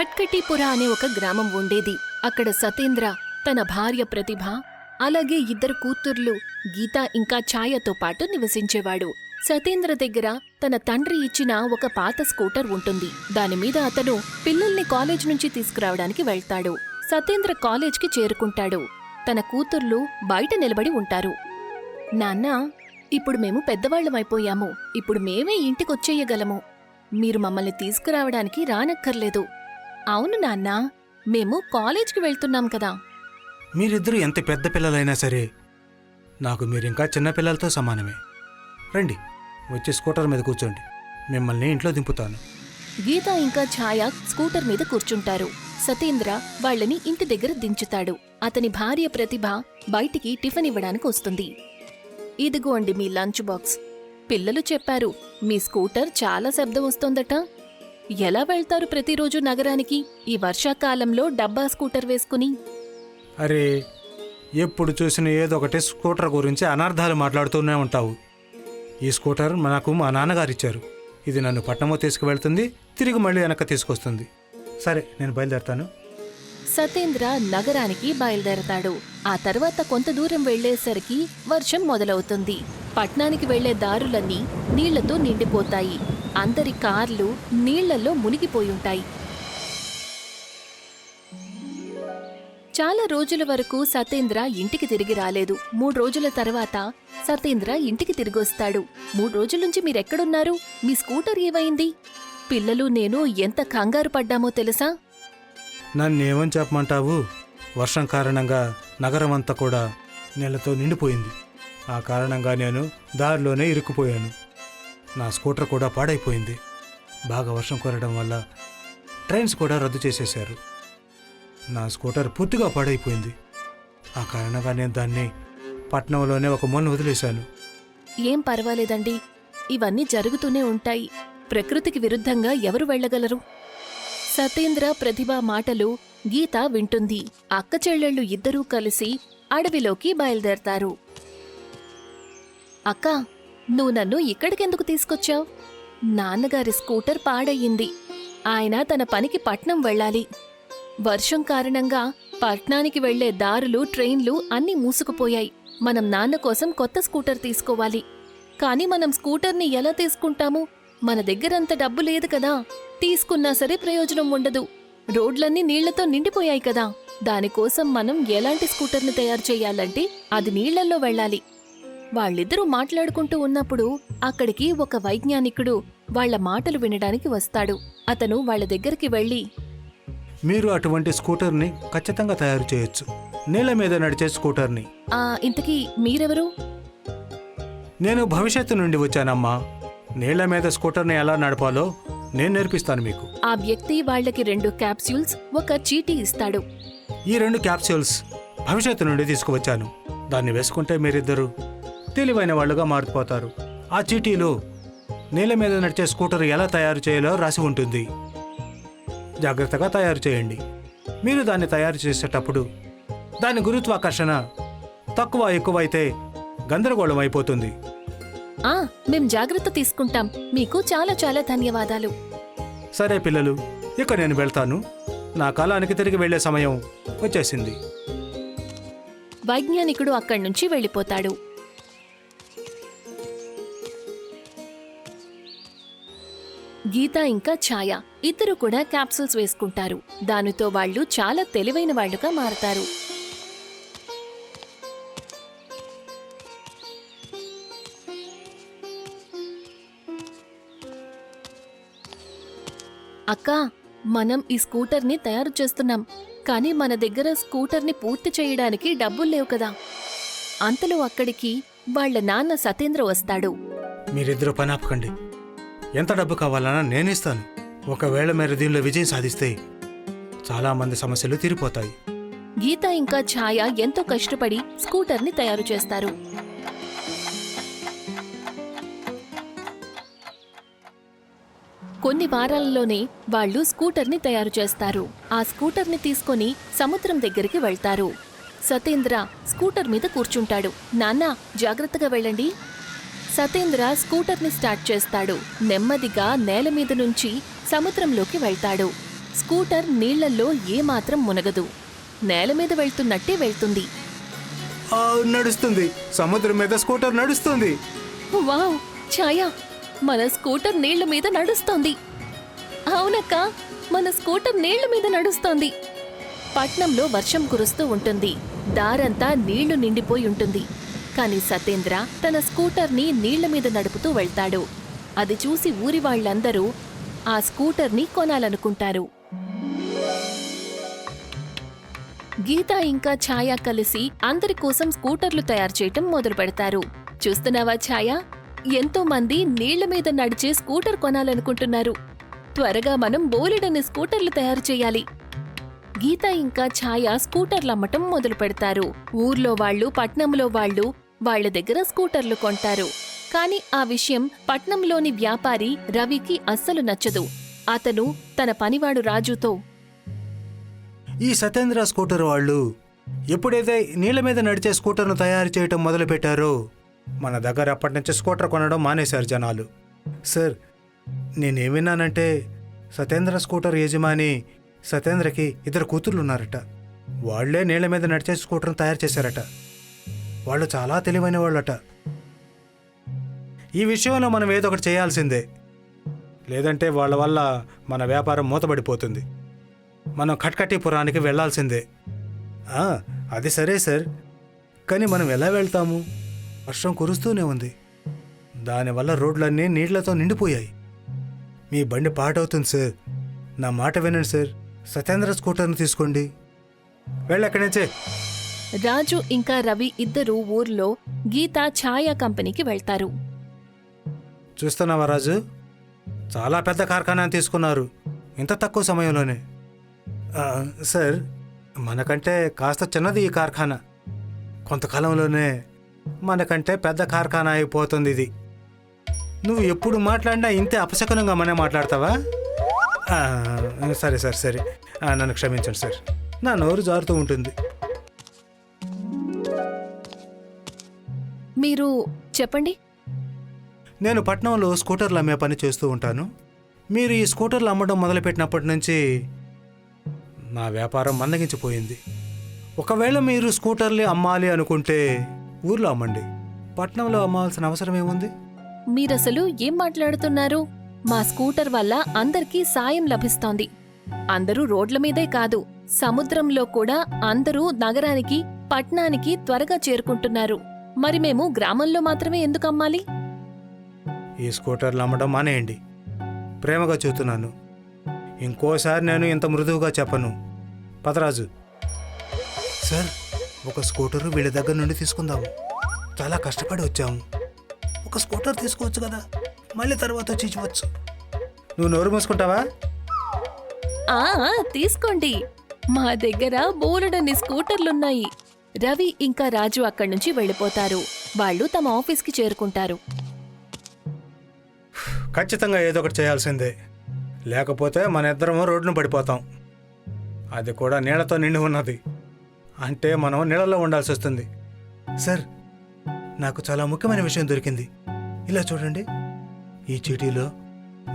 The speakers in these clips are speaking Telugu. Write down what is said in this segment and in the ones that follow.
ఖట్కటీపుర అనే ఒక గ్రామం ఉండేది. అక్కడ సతేంద్ర తన భార్య ప్రతిభ అలాగే ఇద్దరు కూతుర్లు గీత ఇంకా ఛాయతో పాటు నివసించేవాడు. సతేంద్ర దగ్గర తన తండ్రి ఇచ్చిన ఒక పాత స్కూటర్ ఉంటుంది. దానిమీద అతను పిల్లల్ని కాలేజ్ నుంచి తీసుకురావడానికి వెళ్తాడు. సతేంద్ర కాలేజ్కి చేరుకుంటాడు. తన కూతుర్లు బయట నిలబడి ఉంటారు. నాన్న ఇప్పుడు మేము పెద్దవాళ్ళమైపోయాము ఇప్పుడు మేమే ఇంటికొచ్చేయగలము. మీరు మమ్మల్ని తీసుకురావడానికి రానక్కర్లేదు. అవును నాన్నా మేము కాలేజ్కి వెళ్తున్నాం కదా. మీరిద్దరూ ఎంత పెద్ద పిల్లలైనా సరే నాకు మీరింకా చిన్న పిల్లలతో సమానమే. రండి వచ్చి స్కూటర్ మీద కూర్చోండి. మిమ్మల్ని ఇంట్లో దింపుతాను. గీత ఇంకా ఛాయ స్కూటర్ మీద కూర్చుంటారు. సతేంద్ర వాళ్ళని ఇంటి దగ్గర దించుతాడు. అతని భార్య ప్రతిభ బయటికి టిఫిన్ ఇవ్వడానికి వస్తుంది. ఇదిగోండి మీ లంచ్ బాక్స్. పిల్లలు చెప్పారు మీ స్కూటర్ చాలా శబ్దం వస్తోందట. ఎలా వెళ్తారు ప్రతిరోజు నగరానికి? ఈ వర్షాకాలంలో డబ్బా స్కూటర్ వేసుకుని. అరే ఎప్పుడు చూసిన ఏదో ఒకటి స్కూటర్ గురించి అనర్థాలు మాట్లాడుతూనే ఉంటావు. ఈ స్కూటర్ నాకు మా నాన్నగారు ఇచ్చారు. ఇది నన్ను పట్నమో తీసుకువెళ్తుంది తిరిగి మళ్ళీ వెనక్కి తీసుకొస్తుంది. సరే నేను బయలుదేరుతాను. సతేంద్ర నగరానికి బయలుదేరతాడు. ఆ తర్వాత కొంత దూరం వెళ్ళేసరికి వర్షం మొదలవుతుంది. పట్నానికి వెళ్ళే దారులన్నీ నీళ్ళతో నిండిపోతాయి. అందరి కార్లు నీళ్ళలో మునిగిపోయుంటాయి. చాలా రోజుల వరకు సతేంద్ర ఇంటికి తిరిగి రాలేదు. మూడు రోజుల తర్వాత సతేంద్ర ఇంటికి తిరిగొస్తాడు. మూడు రోజుల నుంచి మీరెక్కడున్నారు? మీ స్కూటర్ ఏమైంది? పిల్లలు నేను ఎంత కంగారు పడ్డామో తెలుసా? నన్ను చెప్పమంటావు? వర్షం కారణంగా నగరం అంతా కూడా నెలతో నిండిపోయింది. ఆ కారణంగా నేను దారిలోనే ఇరుక్కుపోయాను. నా స్కూటర్ కూడా పాడైపోయింది. బాగా వర్షం కురడం వల్ల ట్రైన్స్ కూడా రద్దు చేసేశారు. నా స్కూటర్ పూర్తిగా పాడైపోయింది. ఆ కారణంగా నేను దాన్ని పట్నంలోనే ఒక మొన్న వదిలేశాను. ఏం పర్వాలేదండి. ఇవన్నీ జరుగుతూనే ఉంటాయి. ప్రకృతికి విరుద్ధంగా ఎవరు వెళ్ళగలరు? సతేంద్ర ప్రతిభ మాటలు గీత వింటుంది. అక్క చెల్లెళ్ళు ఇద్దరూ కలిసి అడవిలోకి బయలుదేరతారు. అక్క నువ్వు నన్ను ఇక్కడికెందుకు తీసుకొచ్చావు? నాన్నగారి స్కూటర్ పాడయ్యింది. ఆయన తన పనికి పట్నం వెళ్ళాలి. వర్షం కారణంగా పట్నానికి వెళ్ళే దారులు ట్రైన్లు అన్నీ మూసుకుపోయాయి. మనం నాన్న కోసం కొత్త స్కూటర్ తీసుకోవాలి. కానీ మనం స్కూటర్ని ఎలా తీసుకుంటాము? మన దగ్గరంత డబ్బు లేదు కదా. తీసుకున్నా సరే ప్రయోజనం ఉండదు. రోడ్లన్నీ నీళ్ళతో నిండిపోయాయి కదా. దానికోసం మనం ఎలాంటి స్కూటర్ని తయారు చేయాలంటే అది నీళ్ళల్లో వెళ్ళాలి. వాళ్ళిద్దరూ మాట్లాడుకుంటూ ఉన్నప్పుడు అక్కడికి ఒక వైజ్ఞానికుడు వాళ్ళ మాటలు వినడానికి వస్తాడు. అతను వాళ్ళ దగ్గరికి వెళ్ళి మీరు అటువంటి స్కూటర్ని ఖచ్చితంగా తయారు చేయొచ్చు. నీళ్ళ మీద నడిచే స్కూటర్ని. ఆ ఇంతకీ మీరెవరు? నేను భవిష్యత్తు నుండి వచ్చానమ్మా. నీళ్ళ మీద స్కూటర్ని ఎలా నడపాలో నేను నేర్పిస్తాను మీకు. ఆ వ్యక్తి వాళ్ళకి రెండు క్యాప్సూల్స్ ఒక చీటీ ఇస్తాడు. ఈ రెండు క్యాప్సూల్స్ భవిష్యత్తు నుండి తీసుకువచ్చాను. దాన్ని వేసుకుంటే మీరిద్దరు తెలివైన వాళ్ళుగా మారిపోతారు. ఆ చీటీలో నీళ్ళ మీద నడిచే స్కూటర్ ఎలా తయారు చేయాలో రాసి ఉంటుంది. జాగ్రత్తగా తయారు చేయండి. మీరు దాన్ని తయారు చేసేటప్పుడు దాని గురుత్వాకర్షణ తక్కువ ఎక్కువ అయితే గందరగోళం అయిపోతుంది. ఆ మేం జాగ్రత్త తీసుకుంటాం. మీకు చాలా చాలా ధన్యవాదాలు. సరే పిల్లలు ఇక నేను వెళ్తాను. నా కాలానికి తిరిగి వెళ్ళే సమయం వచ్చేసింది. వైజ్ఞానికుడు అక్కడి నుంచి వెళ్ళిపోతాడు. గీత ఇంకా ఛాయ. ఇద్దరు కూడా క్యాప్సూల్స్ వేసుకుంటారు. దానితో వాళ్ళు చాలా తెలివైన వాళ్ళుగా మారతారు. అక్కా మనం ఈ స్కూటర్ని తయారు చేస్తున్నాం. కానీ మన దగ్గర స్కూటర్ని పూర్తి చేయడానికి డబ్బులు లేవు కదా. అంతలో అక్కడికి వాళ్ళ నాన్న సతేంద్ర వస్తాడు. మీరిద్దరు పని ఆపకండి. ఎంత డబ్బు కావాలన్నా నేను ఇస్తాను. ఒకవేళ మీరు దీనిలో విజయం సాధిస్తే చాలా మంది సమస్యలు తీరిపోతాయి. గీత ఇంకా ఛాయ ఎంతో కష్టపడి స్కూటర్ని తయారు చేస్తారు. కొన్ని వారాలలోనే వాళ్ళు స్కూటర్ని తయారు చేస్తారు. ఆ స్కూటర్ని తీసుకొని సముద్రం దగ్గరికి వెళ్తారు. సతేంద్ర స్కూటర్ మీద కూర్చుంటాడు. నాన్న జాగ్రత్తగా వెళ్ళండి. సతేంద్ర స్కూటర్ని స్టార్ట్ చేస్తాడు. నెమ్మదిగా నేల మీద నుంచి సముద్రంలోకి వెళ్తాడు. స్కూటర్ నీళ్ళల్లో ఏమాత్రం మునగదు. నేల మీద వెళ్తున్నట్టే వెళ్తుంది. ఆ, నడుస్తుంది. సముద్రం మీద స్కూటర్ నడుస్తుంది. వావ్ ఛాయా! మన స్కూటర్ నీళ్ళ మీద నడుస్తోంది. అవునక్క మన స్కూటర్ నీళ్ళ మీద నడుస్తోంది. పట్నంలో వర్షం కురుస్తూ ఉంటుంది. దారంతా నీళ్ళు నిండిపోయి ఉంటుంది. కానీ సతేంద్ర తన స్కూటర్ని నీళ్ళ మీద నడుపుతూ వెళ్తాడు. అది చూసి ఊరి వాళ్ళందరూ ఆ స్కూటర్ని కొనాలనుకుంటారు. గీత ఇంకా ఛాయ కలిసి అందరి కోసం స్కూటర్లు తయారు చేయటం మొదలు పెడతారు. చూస్తున్నావా ఛాయ? ఎంతో మంది నీళ్ళ మీద నడిచే స్కూటర్ కొనాలనుకుంటున్నారు. త్వరగా మనం బోలెడని స్కూటర్లు తయారు చేయాలి. గీత ఇంకా ఛాయ స్కూటర్లు అమ్మటం మొదలు పెడతారు. ఊర్లో వాళ్ళు పట్నంలో వాళ్ళు వాళ్ళ దగ్గర స్కూటర్లు కొంటారు. కాని ఆ విషయం పట్నంలోని వ్యాపారి రవికి అస్సలు నచ్చదు. అతను తన పనివాడు రాజుతో ఈ సతేంద్ర స్కూటర్ వాళ్ళు ఎప్పుడైతే నీళ్ళ మీద నడిచే స్కూటర్ను తయారు చేయటం మొదలుపెట్టారో మన దగ్గర అప్పటి నుంచి స్కూటర్ కొనడం మానేశారు జనాలు. సార్ నేనేం విన్నానంటే సతేంద్ర స్కూటర్ యజమాని సతేంద్రకి ఇద్దరు కూతుర్లు ఉన్నారట. వాళ్ళే నీళ్ళ మీద నడిచే స్కూటర్ను తయారు చేశారట. వాళ్ళు చాలా తెలివైన వాళ్ళట ఈ విషయంలో మనం ఏదో ఒకటి చేయాల్సిందే. లేదంటే వాళ్ళ వల్ల మన వ్యాపారం మూతబడిపోతుంది. మనం ఖట్కటీపురానికి వెళ్ళాల్సిందే అది సరే సార్. కానీ మనం ఎలా వెళ్తాము? వర్షం కురుస్తూనే ఉంది. దానివల్ల రోడ్లన్నీ నీళ్ళతో నిండిపోయాయి. మీ బండి పాటవుతుంది సార్. నా మాట వినండి సార్. సత్యేంద్ర స్కూటర్ని తీసుకోండి. వెళ్ళక్కడి నుంచే. రాజు ఇంకా రవి ఇద్దరూ ఊర్లో గీత ఛాయా కంపెనీకి వెళ్తారు. చూస్తున్నావా రాజు? చాలా పెద్ద కార్ఖానా తీసుకున్నారు. ఇంత తక్కువ సమయంలోనే. ఆ, సార్ మనకంటే కాస్త చిన్నది ఈ కార్ఖానా. కొంతకాలంలోనే మనకంటే పెద్ద కార్ఖానా అయిపోతుంది ఇది. నువ్వు ఎప్పుడు మాట్లాడినా ఇంతే అపశకునంగా మనే మాట్లాడతావా? ఆ, సరే సార్ సరే. ఆ, నన్ను క్షమించండి సార్. నా నోరు జారుతూ ఉంటుంది. మీరు చెప్పండి. నేను పట్నంలో స్కూటర్లు అమ్మే పని చేస్తూ ఉంటాను. మీరు ఈ స్కూటర్లు అమ్మడం మొదలుపెట్టినప్పటి నుంచి నా వ్యాపారం మందగించిపోయింది. ఒకవేళ మీరు స్కూటర్లు అమ్మాలి అనుకుంటే ఊర్లో అమ్మండి. పట్నంలో అమ్మాల్సిన అవసరం ఏముంది? మీరసలు ఏం మాట్లాడుతున్నారు? మా స్కూటర్ వల్ల అందరికీ సాయం లభిస్తోంది. అందరూ రోడ్ల మీదే కాదు సముద్రంలో కూడా అందరూ నగరానికి పట్నానికి త్వరగా చేరుకుంటున్నారు. మరి మేము గ్రామంలో మాత్రమే ఎందుకు అమ్మాలి? ఈ స్కూటర్లు అమ్మడం మానేయండి. ప్రేమగా చెబుతున్నాను ఇంకోసారి నేను ఇంత మృదువుగా చెప్పను. పదరాజు. సార్ ఒక స్కూటర్ వీళ్ళ దగ్గర నుండి తీసుకుందాము. చాలా కష్టపడి వచ్చాము. ఒక స్కూటర్ తీసుకోవచ్చు కదా? మళ్ళీ తర్వాత వచ్చి ఇవ్వచ్చు నువ్వు నోరు మూసుకుంటావా? తీసుకోండి. మా దగ్గర బోలెడన్ని స్కూటర్లున్నాయి. రవి ఇంకా రాజు అక్కడి నుంచి వెళ్ళిపోతారు. వాళ్ళు తమ ఆఫీస్కి చేరుకుంటారు. ఖచ్చితంగా ఏదో ఒకటి చేయాల్సిందే. లేకపోతే మన ఇద్దరము రోడ్డును పడిపోతాం. అది కూడా నీళ్ళతో నిండి ఉన్నది. అంటే మనం నీళ్ళలో ఉండాల్సి వస్తుంది. సార్ నాకు చాలా ముఖ్యమైన విషయం దొరికింది. ఇలా చూడండి. ఈ చీటీలో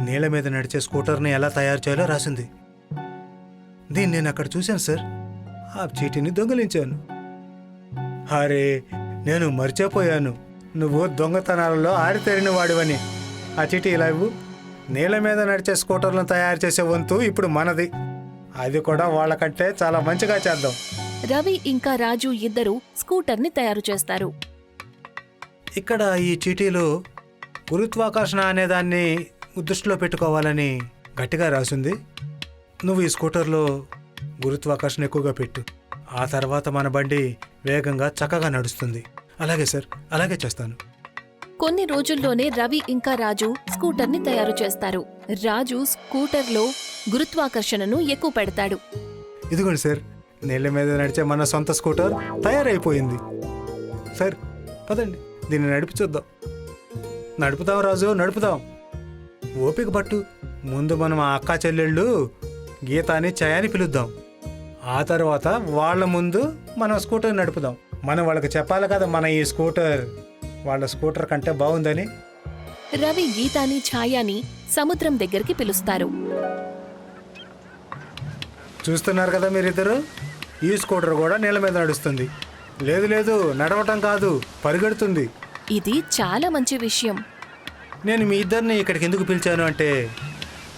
నీళ్ళ మీద నడిచే స్కూటర్ని ఎలా తయారు చేయాలో రాసింది. దీన్ని నేను అక్కడ చూశాను సార్. ఆ చీటీని దొంగిలించాను. అరే నేను మర్చిపోయాను. నువ్వు దొంగతనాలలో ఆరితేరిన వాడివని. ఆ చీటీ ఇలా ఇవ్వు. నీళ్ళ మీద నడిచే స్కూటర్లను తయారు చేసే వంతు ఇప్పుడు మనది. అది కూడా వాళ్ళకంటే చాలా మంచిగా చేద్దాం. రవి ఇంకా రాజు ఇద్దరు స్కూటర్ని తయారు చేస్తారు. ఇక్కడ ఈ చీటీలో గురుత్వాకర్షణ అనే దాన్ని దృష్టిలో పెట్టుకోవాలని గట్టిగా రాసింది. నువ్వు ఈ స్కూటర్లో గురుత్వాకర్షణ ఎక్కువగా పెట్టు. ఆ తర్వాత మన బండి వేగంగా చక్కగా నడుస్తుంది. అలాగే సార్ అలాగే చేస్తాను. కొన్ని రోజుల్లోనే రవి ఇంకా రాజు స్కూటర్ని తయారు చేస్తారు. రాజు స్కూటర్లో గురుత్వాకర్షణను ఎక్కువ పెడతాడు. ఇదిగోండి సార్ నీళ్ళ మీద నడిచే మన సొంత స్కూటర్ తయారైపోయింది. సార్ పదండి దీన్ని నడిపి చూద్దాం. నడుపుదాం రాజు నడుపుదాం. ఓపిక పట్టు ముందు మనం ఆ అక్క చెల్లెళ్ళు గీతాని చయాని పిలుద్దాం. ఆ తర్వాత వాళ్ళ ముందు మనం స్కూటర్ నడుపుదాం. మనం వాళ్ళకి చెప్పాలి కదా మన ఈ స్కూటర్ వాళ్ళ స్కూటర్ కంటే బాగుందని. రవి గీతాని ఛాయాని సముద్రం దగ్గరికి పిలుస్తారు. చూస్తున్నారు కదా మీరిద్దరు? ఈ స్కూటర్ కూడా నీళ్ళ మీద నడుస్తుంది. లేదు లేదు నడవటం కాదు పరిగెడుతుంది. ఇది చాలా మంచి విషయం. నేను మీ ఇద్దరిని ఇక్కడికి ఎందుకు పిలిచాను అంటే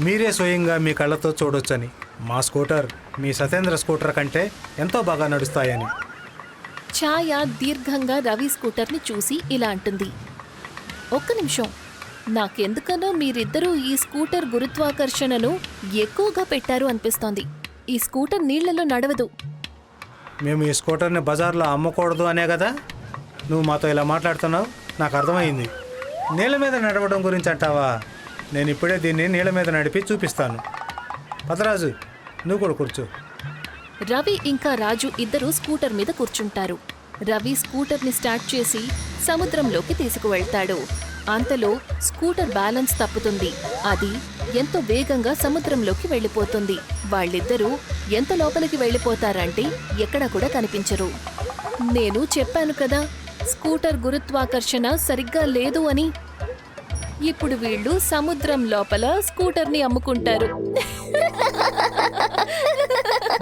మీరే స్వయంగా మీ కళ్ళతో చూడొచ్చని. మా స్కూటర్ మీ సతేంద్ర స్కూటర్ కంటే ఎంతో బాగా నడుస్తాయని. ఛాయ దీర్ఘంగా రవి స్కూటర్ని చూసి ఇలా అంటుంది. ఒక్క నిమిషం. నాకెందుకనో మీరిద్దరూ ఈ స్కూటర్ గురుత్వాకర్షణను ఎక్కువగా పెట్టారు అనిపిస్తోంది. ఈ స్కూటర్ నీళ్ళలో నడవదు. మేము ఈ స్కూటర్ని బజార్లో అమ్మకూడదు అనే కదా? నువ్వు మాతో ఇలా మాట్లాడుతున్నావు? నాకు అర్థమైంది. నీళ్ళ మీద నడవడం గురించి అంటావా? నేను ఇప్పుడే దీన్ని నీళ్ళ మీద నడిపి చూపిస్తాను. పదరాజు నువ్వు కూడా కూర్చో. రవి ఇంకా రాజు ఇద్దరు స్కూటర్ మీద కూర్చుంటారు. రవి స్కూటర్ని స్టార్ట్ చేసి సముద్రంలోకి తీసుకువెళ్తాడు. అంతలో స్కూటర్ బ్యాలెన్స్ తప్పుతుంది. అది ఎంతో వేగంగా సముద్రంలోకి వెళ్ళిపోతుంది. వాళ్ళిద్దరూ ఎంత లోపలికి వెళ్ళిపోతారంటే ఎక్కడ కూడా కనిపించరు. నేను చెప్పాను కదా స్కూటర్ గురుత్వాకర్షణ సరిగ్గా లేదు అని. ఇప్పుడు వీళ్ళు సముద్రం లోపల స్కూటర్ని అమ్ముకుంటారు.